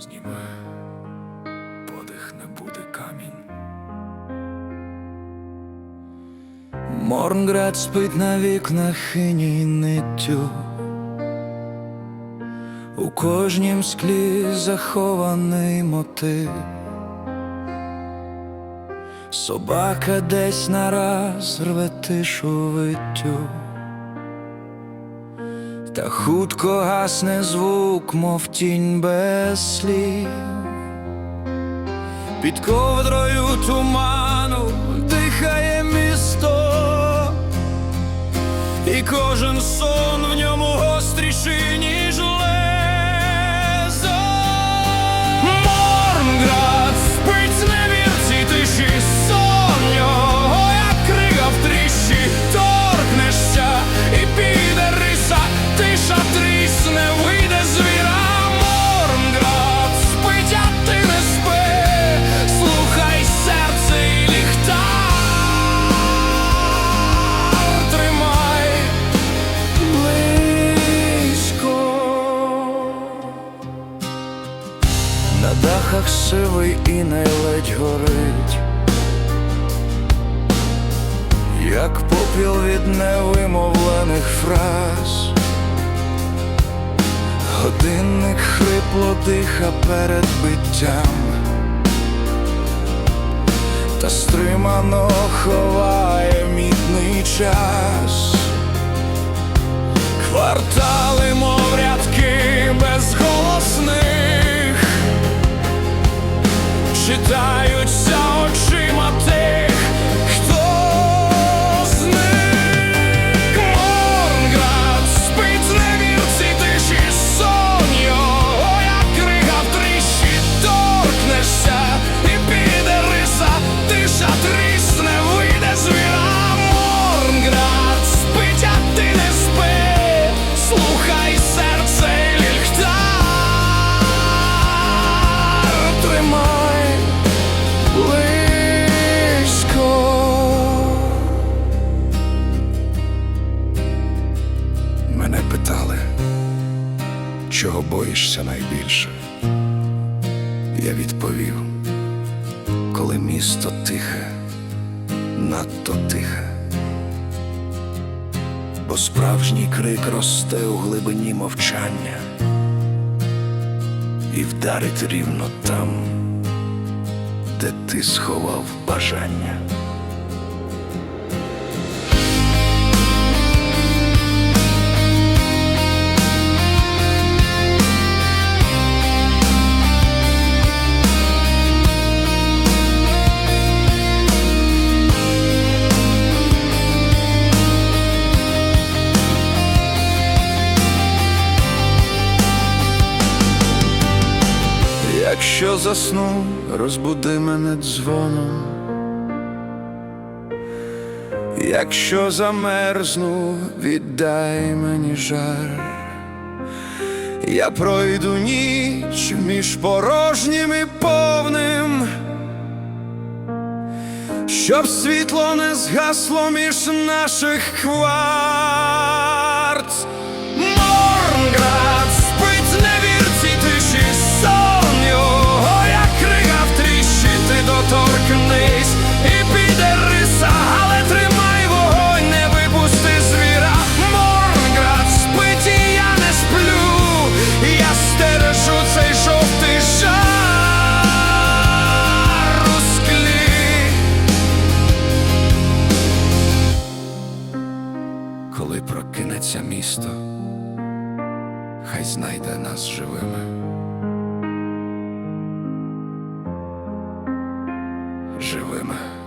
зніме, подих не буде камінь. Морнград спить на вікнах іній ниттю. У кожнім склі захований мотив. Собака десь нараз рве тишу виттю. Та хутко гасне звук, мов тінь без слів. Під ковдрою туману дихає місто, і кожен сон в ньому гостріший, На сивий і ледь горить, як попіл від невимовлених фраз. Годинник хрипло диха перед биттям, та стримано ховає мідний час. Квартали, чого боїшся найбільше. Я відповів, коли місто тихе, надто тихе, бо справжній крик росте у глибині мовчання і вдарить рівно там, де ти сховав бажання. Якщо засну, розбуди мене дзвоном. Якщо замерзну, віддай мені жар. Я пройду ніч між порожнім і повним, щоб світло не згасло між наших кварт. Коли прокинеться місто, хай знайде нас живими. Живими.